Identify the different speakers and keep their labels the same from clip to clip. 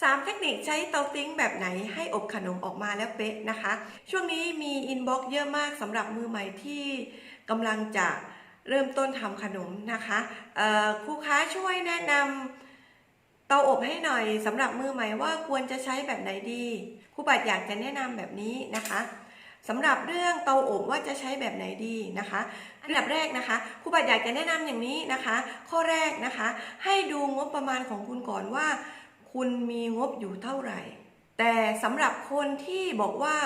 Speaker 1: 3 เทคนิคใช้เตาติ้งแบบไหนให้อบขนมออกมาแล้วเป๊ะนะคะ ช่วงนี้มีอินบ็อกซ์เยอะมากสำหรับมือใหม่ที่กำลังจะเริ่มต้นทำขนมนะคะครูค้าช่วยแนะนำเตาอบให้หน่อยสำหรับมือใหม่ว่าควรจะใช้แบบไหนดีครูบัตรอยากจะแนะนำแบบนี้นะคะสำหรับเรื่องเตาอบว่าจะใช้แบบไหนดีนะคะ อันดับแรกนะคะครูบัตรอยากจะแนะนำอย่างนี้นะคะ ข้อแรกนะคะ ให้ดูงบประมาณของคุณก่อนว่า คุณมีงบอยู่เท่าไหร่ แต่สำหรับคนที่บอกว่า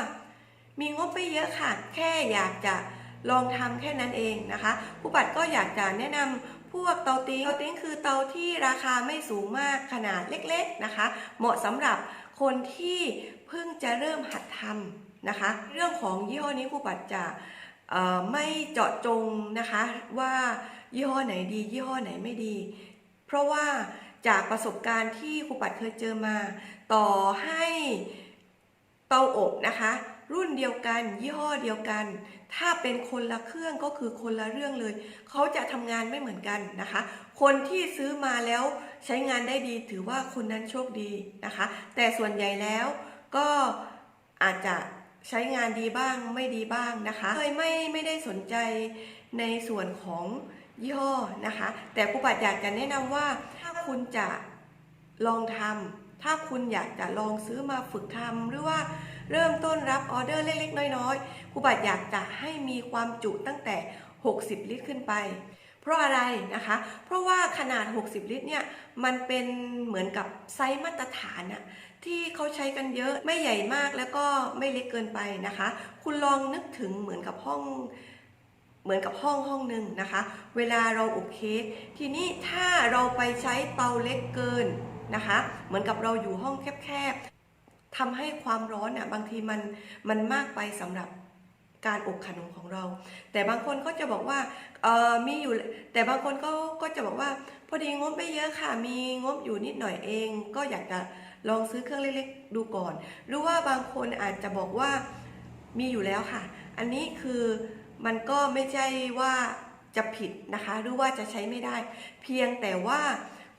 Speaker 1: มีงบไม่เยอะค่ะ แค่อยากจะลองทำแค่นั้นเองนะคะ ผู้ปัดก็อยากจะแนะนำพวกเตาติ้งเตาติ้งคือเตาที่ราคาไม่สูงมากขนาดเล็กๆนะคะ เหมาะสำหรับคนที่เพิ่งจะเริ่มหัดทำนะคะ เรื่องของยี่ห้อนี้ผู้ปัดจะไม่เจาะจงนะคะว่ายี่ห้อไหนดี ยี่ห้อไหนไม่ดี เพราะว่า จากประสบการณ์ที่ครูปัดเคยเจอมา ต่อให้เตาอบนะคะ รุ่นเดียวกัน ยี่ห้อเดียวกัน ถ้าเป็นคนละเครื่องก็คือคนละเรื่องเลย เขาจะทำงานไม่เหมือนกันนะคะ คนที่ซื้อมาแล้วใช้งานได้ดีถือว่าคนนั้นโชคดีนะคะ แต่ส่วนใหญ่แล้วก็อาจจะใช้งานดีบ้างไม่ดีบ้างนะคะเคยไม่ไม่ได้สนใจในส่วนของยี่ห้อนะคะ แต่ครูปัดอยากจะแนะนำว่า คุณจะลองทำถ้าคุณอยากจะลองซื้อมาฝึกทำหรือว่าเริ่มต้นรับออเดอร์เล็กๆ น้อยๆครูปัดอยากจะให้มีความจุตั้งแต่ 60 ลิตรขึ้นไป เพราะอะไรนะคะ เพราะว่าขนาด 60 ลิตรเนี่ยมันเป็นเหมือนกับไซส์มาตรฐานอะที่เขาใช้กันเยอะไม่ใหญ่มากแล้วก็ไม่เล็กเกินไปนะคะ คุณลองนึกถึงเหมือนกับห้อง เหมือนกับห้องห้องหนึ่งนะคะ เวลาเราอบเค้กทีนี้ถ้าเราไปใช้เตาเล็กเกินนะคะ เหมือนกับเราอยู่ห้องแคบๆทำให้ความร้อนอะบางทีมันมันมากไปสำหรับการอบขนมของเรา แต่บางคนก็จะบอกว่าเออมีอยู่ แต่บางคนก็ก็จะบอกว่า พอดีงบไม่เยอะค่ะ มีงบอยู่นิดหน่อยเอง ก็อยากจะลองซื้อเครื่องเล็กๆดูก่อน หรือว่าบางคนอาจจะบอกว่ามีอยู่แล้วค่ะ อันนี้คือ มันก็ไม่ใช่ว่าจะผิดนะคะหรือว่าจะใช้ไม่ได้ เพียงแต่ว่า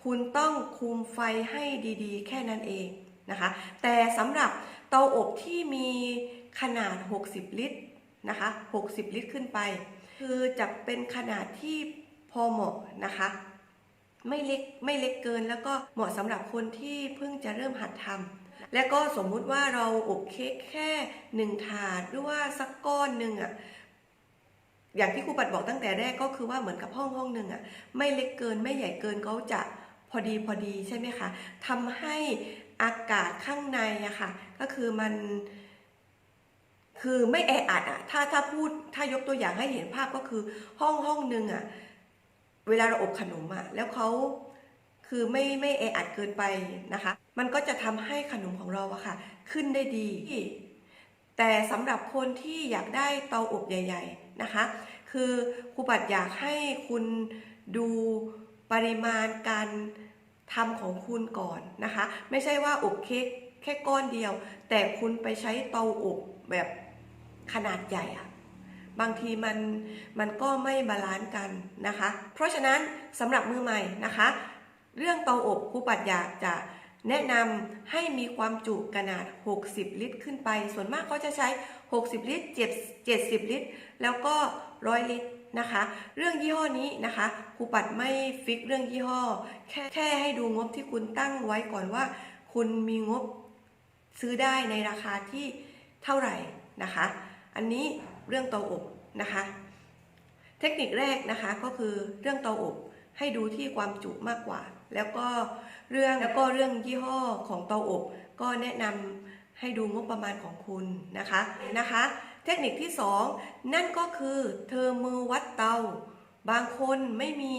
Speaker 1: คุณต้องคุมไฟให้ดีๆ แค่นั้นเองนะคะ แต่สำหรับเตาอบที่มีขนาด 60 ลิตรนะคะ60 ลิตรขึ้นไป คือจะเป็นขนาดที่พอเหมาะนะคะ ไม่เล็กไม่เล็กเกินแล้วก็เหมาะสำหรับคนที่เพิ่งจะเริ่มหัดทำและก็สมมุติว่าเราอบเค้กแค่หนึ่งถาดหรือว่าสักก้อนหนึ่งอะ อย่างที่ครูปัดบอกตั้งแต่แรกก็คือว่าเหมือนกับห้องห้องหนึ่งอะไม่เล็กเกินไม่ใหญ่เกินเขาจะพอดีพอดีใช่ไหมคะทำให้อากาศข้างในอะค่ะก็คือมันคือไม่แออัดอะถ้าถ้าพูดถ้ายกตัวอย่างให้เห็นภาพก็คือห้องห้องหนึ่งอะเวลาเราอบขนมอะแล้วเขาคือไม่ไม่แออัดเกินไปนะคะ มันก็จะทำให้ขนมของเราอะค่ะ ขึ้นได้ดี แต่สำหรับคนที่อยากได้เตาอบใหญ่ ๆ นะคะ คือครูปัดอยากให้คุณดูปริมาณการทำของคุณก่อนนะคะ ไม่ใช่ว่าอบเค้กแค่ก้อนเดียว แต่คุณไปใช้เตาอบแบบขนาดใหญ่อะบางทีมันมันก็ไม่บาลานซ์กันนะคะ เพราะฉะนั้นสำหรับมือใหม่นะคะ เรื่องเตาอบครูปัดอยากจะ แนะนำให้มีความจุขนาด 60 ลิตรขึ้นไป ส่วนมากเขาจะใช้ 60 ลิตร7 70 ลิตร แล้วก็ 100 ลิตรนะคะ เรื่องยี่ห้อนี้นะคะครูปัดไม่ฟิกเรื่องยี่ห้อ แค่แค่ให้ดูงบที่คุณตั้งไว้ก่อนว่า คุณมีงบซื้อได้ในราคาที่เท่าไหร่นะคะ อันนี้เรื่องเตาอบนะคะ เทคนิคแรกนะคะก็คือเรื่องเตาอบให้ดูที่ความจุมากกว่า แล้วก็เรื่องแล้วก็เรื่องยี่ห้อของเตาอบ ก็แนะนำให้ดูงบประมาณของคุณนะคะนะคะ เทคนิคที่ 2 นั่นก็คือเธอมือวัดเตาบางคนไม่มี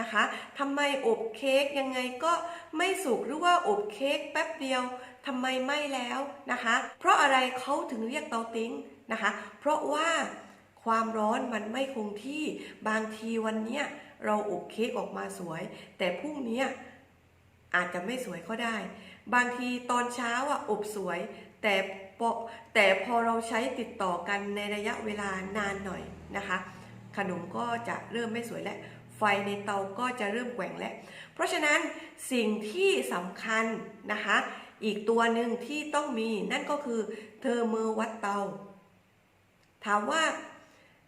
Speaker 1: นะคะทำไมอบเค้กยังไงก็ไม่สุกหรือว่าอบเค้กแป๊บเดียวทำไมไม่แล้วนะคะ เพราะอะไรเขาถึงเรียกเตาติ้งนะคะ เพราะว่า ความร้อนมันไม่คงที่บางทีวันเนี้ยเราอบเค้กออกมาสวย แต่พรุ่งนี้อาจจะไม่สวยก็ได้ บางทีตอนเช้าอะอบสวย แต่พอแต่พอเราใช้ติดต่อกันในระยะเวลานานหน่อยนะคะ ขนมก็จะเริ่มไม่สวยและไฟในเตาก็จะเริ่มแกว่งแล้ว เพราะฉะนั้นสิ่งที่สำคัญนะคะ อีกตัวหนึ่งที่ต้องมีนั่นก็คือเทอร์โมวัดเตา ถามว่า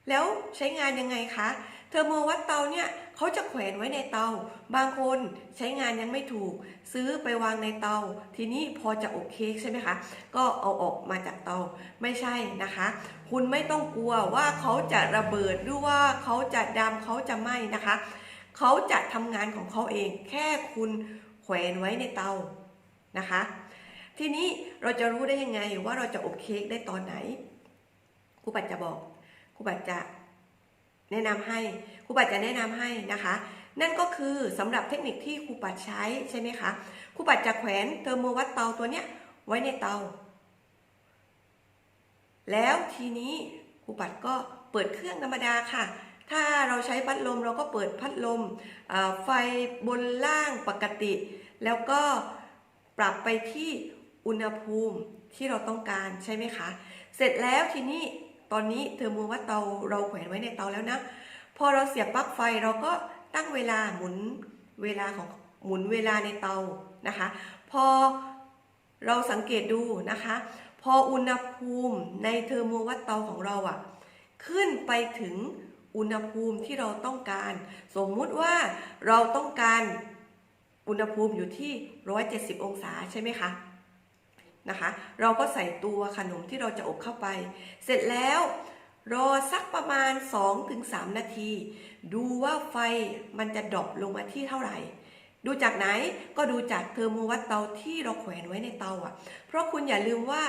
Speaker 1: แล้วใช้งานยังไงคะเทอร์โมวัดเตาเนี่ยเขาจะแขวนไว้ในเตา บางคนใช้งานยังไม่ถูก ซื้อไปวางในเตา ทีนี้พอจะอบเค้กใช่ไหมคะ ก็เอาออกมาจากเตาไม่ใช่นะคะ คุณไม่ต้องกลัวว่าเขาจะระเบิดหรือว่าเขาจะดำเขาจะไหม้นะคะ เขาจะทำงานของเขาเอง แค่คุณแขวนไว้ในเตานะคะ ทีนี้เราจะรู้ได้ยังไงว่าเราจะอบเค้กได้ตอนไหนครูปัดจะบอก รูปัดจะแนะนำให้ครูปัดจะแนะนำให้นะคะ นั่นก็คือสำหรับเทคนิคที่ครูปัดใช้ใช่ไหมคะครูปัดจะแขวนเทอร์โมวัตเตาตัวเนี้ยไว้ในเตา แล้วทีนี้ครูปัดก็เปิดเครื่องธรรมดาค่ะ ถ้าเราใช้พัดลมเราก็เปิดพัดลมไฟบนล่างปกติ แล้วก็ปรับไปที่อุณหภูมิที่เราต้องการใช่ไหมคะ เสร็จแล้วทีนี้ ตอนนี้เทอร์โมวัตเตาเราแขวนไว้ในเตาแล้วนะ พอเราเสียบปลั๊กไฟเราก็ตั้งเวลาหมุนเวลาของหมุนเวลาในเตานะคะ พอเราสังเกตดูนะคะ พออุณหภูมิในเทอร์โมวัตเตาของเราอะขึ้นไปถึงอุณหภูมิที่เราต้องการ สมมุติว่าเราต้องการอุณหภูมิอยู่ที่ 170 องศาใช่ไหมคะ นะคะ เราก็ใส่ตัวขนมที่เราจะอบเข้าไป เสร็จแล้วรอสักประมาณ 2-3 นาที ดูว่าไฟมันจะดรอปลงมาที่เท่าไหร่ ดูจากไหนก็ดูจากเทอร์โมวัตเตาที่เราแขวนไว้ในเตาอะ เพราะคุณอย่าลืมว่า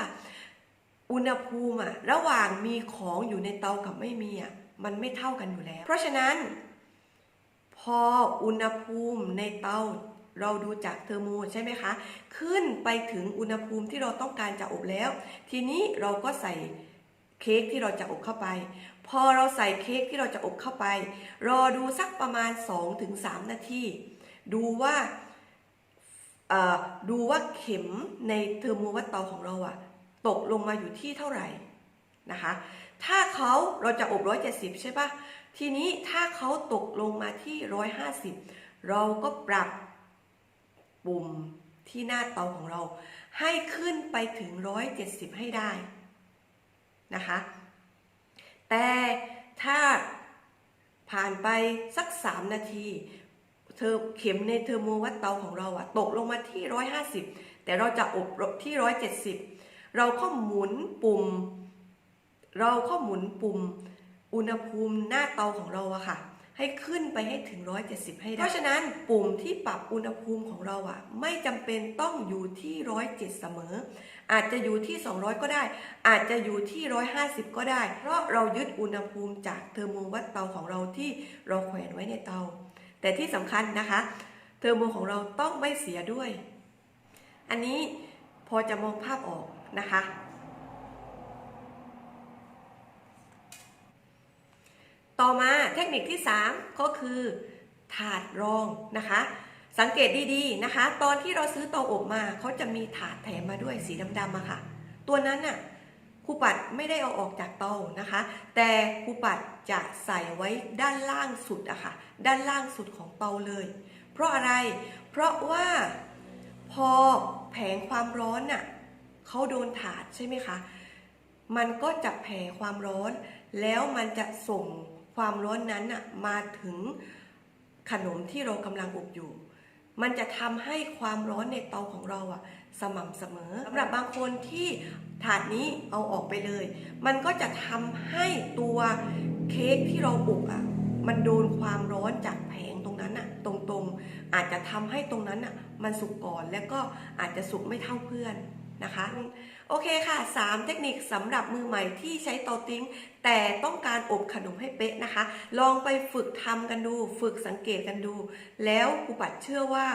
Speaker 1: อุณหภูมิอะระหว่างมีของอยู่ในเตากับไม่มีอะมันไม่เท่ากันอยู่แล้ว เพราะฉะนั้น พออุณหภูมิในเตา เราดูจากเทอร์โมใช่ไหมคะ ขึ้นไปถึงอุณหภูมิที่เราต้องการจะอบแล้ว ทีนี้เราก็ใส่เค้กที่เราจะอบเข้าไป พอเราใส่เค้กที่เราจะอบเข้าไป รอดูสักประมาณ 2-3 นาที ดูว่าดูว่าเข็มในเทอร์โมวัตเตาของเราอะตกลงมาอยู่ที่เท่าไหร่นะคะ ถ้าเขาเราจะอบ 170 ใช่ปะทีนี้ถ้าเขาตกลงมาที่ 150 เราก็ปรับ ปุ่มที่หน้าเตาของเรา ให้ขึ้นไปถึง 170 ให้ได้นะคะ แต่ถ้าผ่านไปสัก 3 นาทีเธอเข็มในเทอร์โมวัตเตาของเราอะตกลงมาที่ 150 แต่เราจะอบที่ 170 เราก็หมุนปุ่ม เราก็หมุนปุ่มอุณหภูมิหน้าเตาของเราอะค่ะ ให้ขึ้นไปให้ถึง 170 ให้ได้ เพราะฉะนั้นปุ่มที่ปรับอุณหภูมิของเราอะไม่จำเป็นต้องอยู่ที่ 107 เสมอ อาจจะอยู่ที่ 200 ก็ได้ อาจจะอยู่ที่ 150 ก็ได้ เพราะเรายึดอุณหภูมิจากเทอร์โมวัตเตาของเราที่เราแขวนไว้ในเตา แต่ที่สำคัญนะคะ เทอร์โมของเราต้องไม่เสียด้วย อันนี้พอจะมองภาพออกนะคะ ต่อมาเทคนิคที่ 3 ก็คือถาดรองนะคะ สังเกตดีๆนะคะ ตอนที่เราซื้อเตาอบมาเขาจะมีถาดแถมมาด้วยสีดำๆอะค่ะ ตัวนั้นน่ะครูปัดไม่ได้เอาออกจากเตานะคะ แต่ครูปัดจะใส่ไว้ด้านล่างสุดอะค่ะ ด้านล่างสุดของเตาเลย เพราะอะไร เพราะว่าพอแผงความร้อนน่ะเขาโดนถาดใช่ไหมคะ มันก็จะแผ่ความร้อน แล้วมันจะส่ง ความร้อนนั้นมาถึงขนมที่เรากำลังอบอยู่ มันจะทำให้ความร้อนในเตาของเราอะสม่ำเสมอสำหรับบางคนที่ถาดนี้เอาออกไปเลย มันก็จะทำให้ตัวเค้กที่เราอบอะมันโดนความร้อนจากแผงตรงนั้นอะตรงๆ อาจจะทำให้ตรงนั้นอะมันสุกก่อนแล้วก็อาจจะสุกไม่เท่าเพื่อน นะคะ โอเคค่ะ 3 เทคนิคสำหรับมือใหม่ที่ใช้เตาติ้ง แต่ต้องการอบขนมให้เป๊ะนะคะ ลองไปฝึกทำกันดู ฝึกสังเกตกันดู แล้วครูปัดเชื่อว่า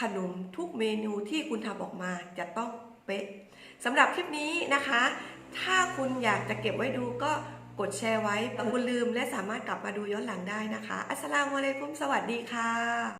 Speaker 1: ขนมทุกเมนูที่คุณทำออกมาจะต้องเป๊ะสำหรับคลิปนี้นะคะ ถ้าคุณอยากจะเก็บไว้ดูก็กดแชร์ไว้อย่าคุณลืมและสามารถกลับมาดูย้อนหลังได้นะคะ อัสสลามุอะลัยกุม สวัสดีค่ะ